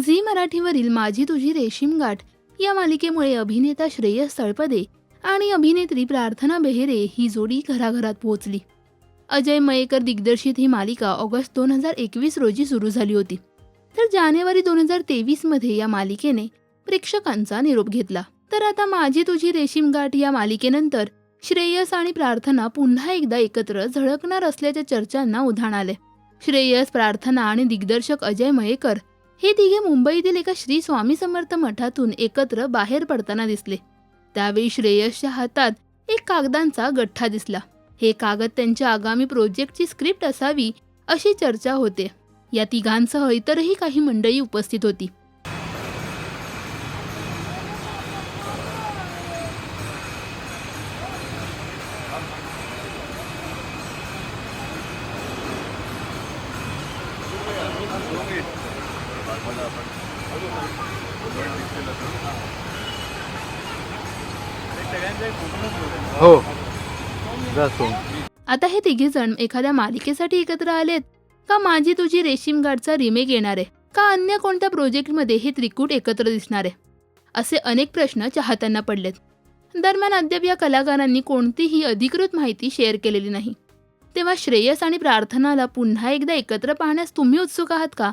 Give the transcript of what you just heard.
Zee मराठीवरील माझी तुझी रेशीम गाठ या मालिकेमुळे अभिनेता श्रेयस तळपदे आणि अभिनेत्री प्रार्थना बेहेरे ही जोडी घराघरात पोहोचली. अजय मयेकर दिग्दर्शित ही मालिका ऑगस्ट दोन हजार एकवीस रोजी सुरू झाली होती. तर जानेवारी दोन हजार तेवीसमध्ये या मालिकेने प्रेक्षकांचा निरोप घेतला. तर आता माझी तुझी रेशीम गाठ या मालिकेनंतर श्रेयस आणि प्रार्थना पुन्हा एकदा एकत्र झळकणार असल्याच्या चर्चांना उधाण आले श्रेयस प्रार्थना आणि दिग्दर्शक अजय मयेकर हे तिघे मुंबईतील एका श्री स्वामी समर्थ मठातून एकत्र बाहेर पडताना दिसले. त्यावेळी श्रेयसच्या हातात एक कागदांचा गठ्ठा दिसला. हे कागद त्यांच्या आगामी प्रोजेक्टची स्क्रिप्ट असावी अशी चर्चा होते. या तिघांसह इतरही काही मंडळी उपस्थित होती. हो. जातो आता हे तिघे जण एखाद्या मालिकेसाठी एकत्र आलेत का माझी तुझी रेशीम गाडचा रिमेक येणार आहे? का अन्य कोणत्या प्रोजेक्टमध्ये हे त्रिकूट एकत्र दिसणार आहे? असे अनेक प्रश्न चाहत्यांना पडलेत. दरम्यान अद्याप या कलाकारांनी कोणतीही अधिकृत माहिती शेअर केलेली नाही. तेव्हा श्रेयस आणि प्रार्थनाला पुन्हा एकदा एकत्र पाहण्यास तुम्ही उत्सुक आहात का?